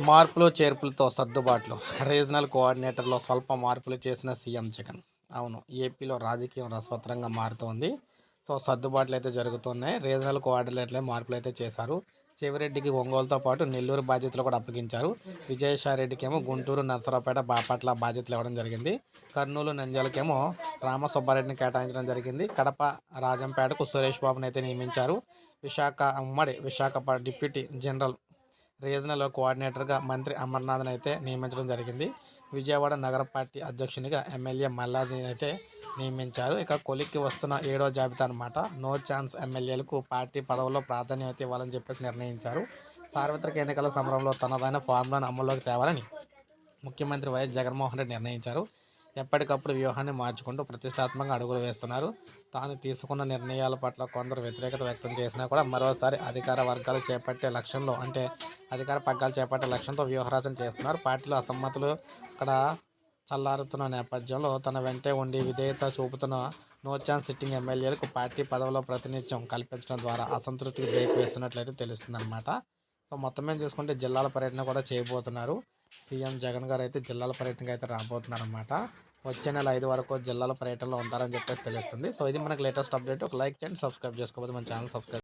మార్పులు చేర్పులతో సర్దుబాట్లు. రీజనల్ కోఆర్డినేటర్లో స్వల్ప మార్పులు చేసిన సీఎం జగన్. అవును ఏపీలో రాజకీయం రసవత్తరంగా మారుతోంది. సో సర్దుబాట్లు అయితే జరుగుతున్నాయి. రీజనల్ కోఆర్డినేటర్లే మార్పులు అయితే చేశారు. చెవిరెడ్డికి ఒంగోలుతో పాటు నెల్లూరు బాధ్యతలు కూడా అప్పగించారు. విజయసాయిరెడ్డికేమో గుంటూరు నర్సరావుపేట బాపట్ల బాధ్యతలు ఇవ్వడం జరిగింది. కర్నూలు నంద్యాలకేమో రామసుబ్బారెడ్డిని కేటాయించడం జరిగింది. కడప రాజంపేటకు సురేష్ బాబుని అయితే నియమించారు. విశాఖ ఉమ్మడి విశాఖ డిప్యూటీ జనరల్ రీజనల్ కోఆర్డినేటర్గా మంత్రి అమర్నాథ్ని అయితే నియమించడం జరిగింది. విజయవాడ నగర పార్టీ అధ్యక్షునిగా ఎమ్మెల్యే మల్లాదిని అయితే నియమించారు. ఇక కొలిక్కి వస్తున్న ఏడో జాబితా అనమాట నో ఛాన్స్ ఎమ్మెల్యేలకు పార్టీ పదవుల్లో ప్రాధాన్యత ఇవ్వాలని చెప్పేసి నిర్ణయించారు. సార్వత్రిక ఎన్నికల సమరంలో తనదైన ఫార్ములాను అమల్లోకి తేవాలని ముఖ్యమంత్రి వైఎస్ జగన్మోహన్ రెడ్డి నిర్ణయించారు. ఎప్పటికప్పుడు వ్యూహాన్ని మార్చుకుంటూ ప్రతిష్టాత్మకంగా అడుగులు వేస్తున్నారు. తాను తీసుకున్న నిర్ణయాల పట్ల కొందరు వ్యతిరేకత వ్యక్తం చేసినా కూడా మరోసారి అధికార వర్గాలు చేపట్టే లక్ష్యంలో అంటే అధికార పగ్గాలు చేపట్టే లక్ష్యంతో వ్యూహరచన చేస్తున్నారు. పార్టీలో అసమ్మతులు అక్కడ చల్లారుతున్న నేపథ్యంలో తన వెంటే ఉండి విధేయత చూపుతున్న నో ఛాన్స్ సిట్టింగ్ ఎమ్మెల్యేలకు పార్టీ పదవిలో ప్రాతినిధ్యం కల్పించడం ద్వారా అసంతృప్తికి బ్రేక్ వేస్తున్నట్లయితే తెలుస్తుందన్నమాట. సో మొత్తం మీద చూసుకుంటే జిల్లాల పర్యటన కూడా చేయబోతున్నారు. సీఎం జగన్ గారు అయితే జిల్లాల పర్యటనకు అయితే రాబోతున్నారు అనమాట వచ్చే నెల ఐదు వరకు జిల్లాల పర్యటనలో ఉంటారని చెప్పేసి తెలుస్తుంది. సో ఇది మనకు లేటెస్ట్ అప్డేట్ ఒక లైక్ చేయండి సబ్స్క్రైబ్ చేసుకోకపోతే మన ఛానల్ సబ్స్క్రైబ్